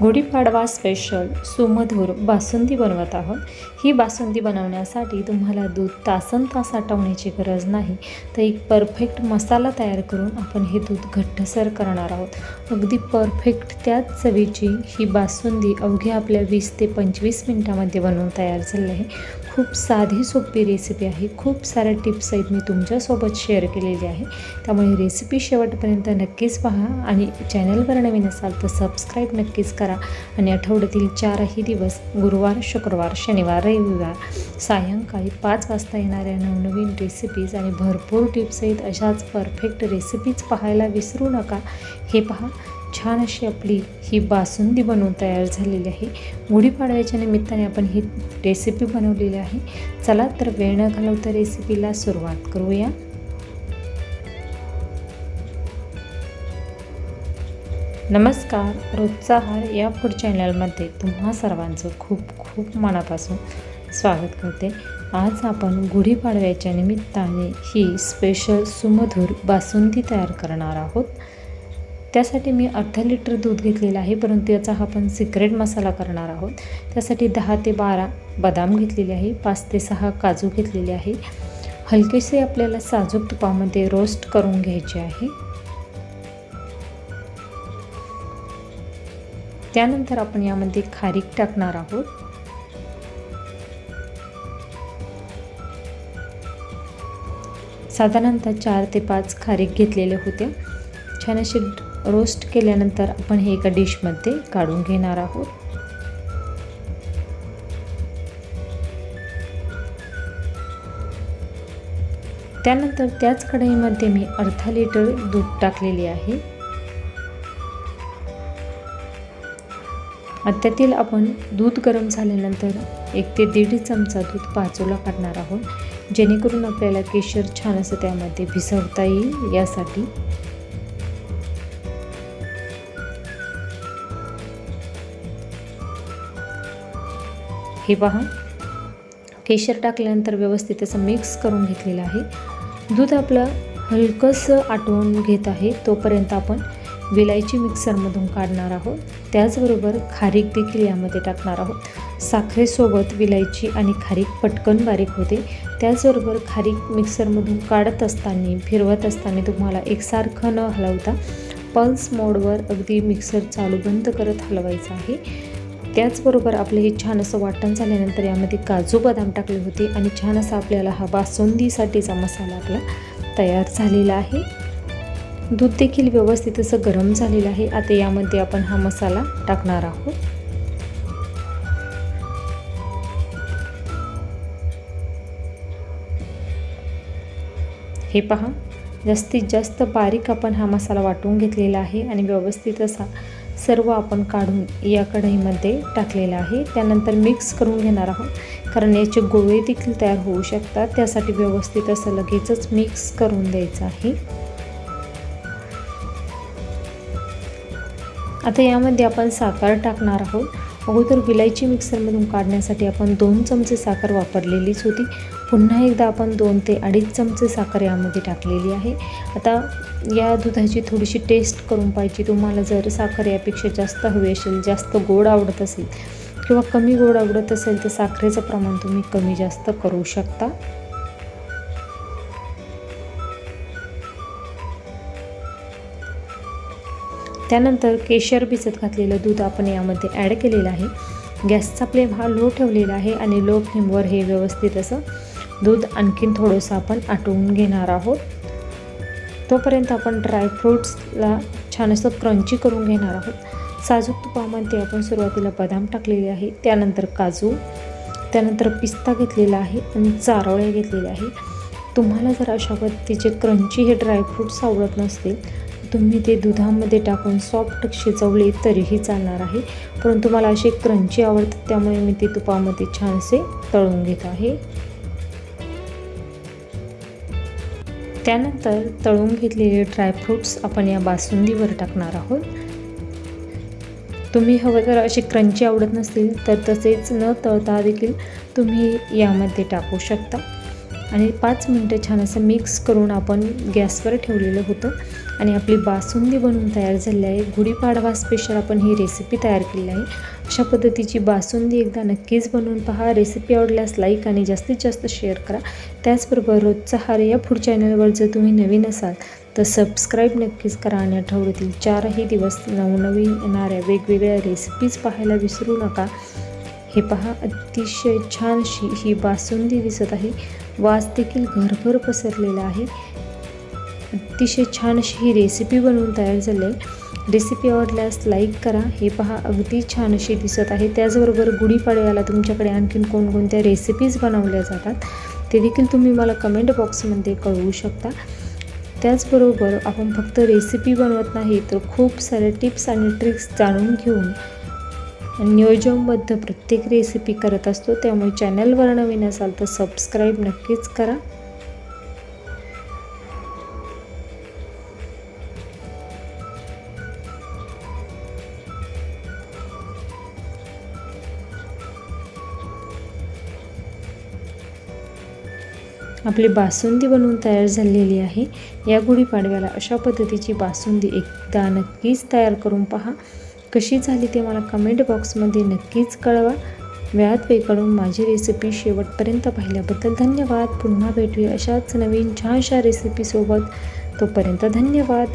Gudi Padwa special सुमधुर बासुंदी बनवत आहोत. ही बासुंदी बनवण्यासाठी तुम्हाला दूध तासन तास आटवण्याची गरज नाही. तर एक परफेक्ट मसाला तयार करून आपण हे दूध घट्टसर करणार आहोत. अगदी परफेक्ट त्याच चवीची ही बासुंदी अवघ्या आपल्या वीस ते पंचवीस मिनटामध्ये बनवून तयार झाली आहे. खूप साधी सोपी रेसिपी आहे. खूप साऱ्या टिप्स आहेत मी तुमच्यासोबत शेअर केलेली आहे. त्यामुळे रेसिपी शेवटपर्यंत नक्कीच पहा आणि चॅनलवर नवीन असाल तर सबस्क्राईब नक्कीच करा. करा. आणि आठवड्यातील चारही दिवस गुरुवार शुक्रवार शनिवार रविवार सायंकाळी पाच वाजता येणाऱ्या नवनवीन रेसिपीज आणि भरपूर टिप्स आहेत अशाच परफेक्ट रेसिपीज पाहायला विसरू नका. हे पहा छान अशी आपली ही बासुंदी बनवून तयार झालेली आहे. गुढीपाडव्याच्या निमित्ताने आपण ही रेसिपी बनवलेली आहे. चला तर वेळ न घालवता रेसिपीला सुरुवात करूया. नमस्कार रोजचा हार या फूड चॅनलमध्ये तुम्हा सर्वांचं खूप खूप मनापासून स्वागत करते. आज आपण गुढीपाडव्याच्या निमित्ताने ही स्पेशल सुमधुर बासुंदी तयार करणार आहोत. त्यासाठी मी अर्धा लिटर दूध घेतलेलं आहे परंतु याचा हा आपण सिक्रेट मसाला करणार आहोत. त्यासाठी दहा ते बारा बदाम घेतलेले आहे पाच ते सहा काजू घेतलेले आहे. हलकेसे आपल्याला साजूक तुपामध्ये रोस्ट करून घ्यायचे आहे. त्यानंतर आपण यामध्ये खारीक टाकणार आहोत. साधारणतः चार ते पाच खारीक घेतलेले होते. छान असे रोस्ट केल्यानंतर आपण हे एका डिशमध्ये काढून घेणार आहोत. त्यानंतर त्याच कढईमध्ये मी अर्धा लिटर दूध टाकलेले आहे. त्यातील आपण दूध गरम झाल्यानंतर एक ते दीड चमचा दूध पाचोला काढणार आहोत. जेणेकरून आपल्याला केशर छान असं त्यामध्ये भिसवता येईल. यासाठी हे पहा. केशर टाकल्यानंतर व्यवस्थित असं मिक्स करून घेतलेलं आहे. दूध आपलं हलकंसं आटवून घेत आहे. तोपर्यंत आपण विलायची मिक्सरमधून काढणार आहोत. त्याचबरोबर खारीक देखील यामध्ये टाकणार आहोत. साखरेसोबत विलायची आणि खारीक पटकन बारीक होते. त्याचबरोबर खारीक मिक्सरमधून काढत असताना फिरवत असताना तुम्हाला एकसारखं न हलवता पल्स मोडवर अगदी मिक्सर चालू बंद करत हलवायचं आहे. त्याचबरोबर आपलं हे छान असं वाटण झाल्यानंतर यामध्ये काजू बदाम टाकले होते आणि छान असा आपल्याला हा बासुंदीसाठीचा मसाला आपला तयार झालेला आहे. दूध देखील व्यवस्थित असं गरम झालेलं आहे. आता यामध्ये आपण हा मसाला टाकणार आहोत. हे पहा जास्तीत जास्त बारीक आपण हा मसाला वाटून घेतलेला आहे आणि व्यवस्थित असा सर्व आपण काढून या कढईमध्ये टाकलेला आहे. त्यानंतर मिक्स करून घेणार आहोत. कारण याचे गोळे देखील तयार होऊ शकतात. त्यासाठी व्यवस्थित असं लगेचच मिक्स करून द्यायचं आहे. आता यामध्ये आपण साखर टाकणार आहोत. अगोदर विलायची मिक्सरमधून काढण्यासाठी आपण दोन चमचे साखर वापरलेलीच होती. पुन्हा एकदा आपण दोन ते अडीच चमचे साखर यामध्ये टाकलेली आहे. आता या दुधाची थोडीशी टेस्ट करून पाहिजे तुम्हाला जर साखर यापेक्षा जास्त हवी असेल जास्त गोड आवडत असेल किंवा कमी गोड आवडत असेल तर साखरेचं प्रमाण तुम्ही कमी जास्त करू शकता. त्यानंतर केशर भिजत घातलेलं दूध आपण यामध्ये ॲड केलेलं आहे. गॅसचा फ्लेम हा लो ठेवलेला आहे आणि लो फ्लेमवर हे व्यवस्थित असं दूध आणखीन थोडंसं आपण आटवून घेणार आहोत. तोपर्यंत आपण ड्रायफ्रूट्सला छान असं क्रंची करून घेणार आहोत. साजूक तुपामध्ये आपण सुरुवातीला बदाम टाकलेले आहे त्यानंतर काजू त्यानंतर पिस्ता घेतलेला आहे आणि चारोळे घेतलेले आहे. तुम्हाला जर अशा पद्धतीचे क्रंची हे ड्रायफ्रूट्स आवडत नसतील तुम्ही ते दुधामध्ये टाकून सॉफ्ट शिजवले तरीही चालणार आहे. परंतु मला असे क्रंची आवडतात त्यामुळे मी ते तुपामध्ये छानसे तळून घेत आहे. त्यानंतर तळून घेतलेले ड्रायफ्रूट्स आपण या बासुंदीवर टाकणार आहोत. तुम्ही हवं जर असे क्रंची आवडत नसतील तर तसेच न तळता देखील तुम्ही यामध्ये टाकू शकता. आणि पाच मिनटं छान असं मिक्स करून आपण गॅसवर ठेवलेलं होतं. आणि आपली बासुंदी बनवून तयार झालेली आहे. गुढीपाडवा स्पेशल आपण ही रेसिपी तयार केलेली आहे. अशा पद्धतीची बासुंदी एकदा नक्कीच बनवून पहा. रेसिपी आवडल्यास लाईक आणि जास्तीत जास्त शेअर करा. त्याचबरोबर रोजचा हार या फूड चॅनलवर जर तुम्ही नवीन असाल तर सबस्क्राईब नक्कीच करा आणि आठवड्यातील चारही दिवस नवनवीन येणाऱ्या वेगवेगळ्या रेसिपीज पाहायला विसरू नका. हे पहा अतिशय छानशी ही बासुंदी दिसत आहे. वास देखील घरभर पसरलेला आहे. अतिशय छान अशी ही रेसिपी बनवून तयार झाली आहे. रेसिपी आवडल्यास लाईक करा. हे पहा अगदी छान अशी दिसत आहे. त्याचबरोबर गुढीपाडव्याला तुमच्याकडे आणखीन कोणकोणत्या रेसिपीज बनवल्या जातात ते देखील तुम्ही मला कमेंट बॉक्समध्ये कळवू शकता. त्याचबरोबर आपण फक्त रेसिपी बनवत नाही तर खूप साऱ्या टिप्स आणि ट्रिक्स जाणून घेऊन नियोजनबद्ध प्रत्येक रेसिपी करत असतो. त्यामुळे चॅनलवर नवीन असाल तर सबस्क्राईब नक्कीच करा. आपली बासुंदी बनवून तयार झालेली आहे. या गुढीपाडव्याला अशा पद्धतीची बासुंदी एकदा नक्कीच तयार करून पहा. कशी झाली ते मला कमेंट बॉक्समध्ये नक्कीच कळवा. वेळात वेकडून माझी रेसिपी शेवटपर्यंत पाहिल्याबद्दल धन्यवाद. पुन्हा भेटूया अशाच नवीन छानशा रेसिपीसोबत तोपर्यंत धन्यवाद.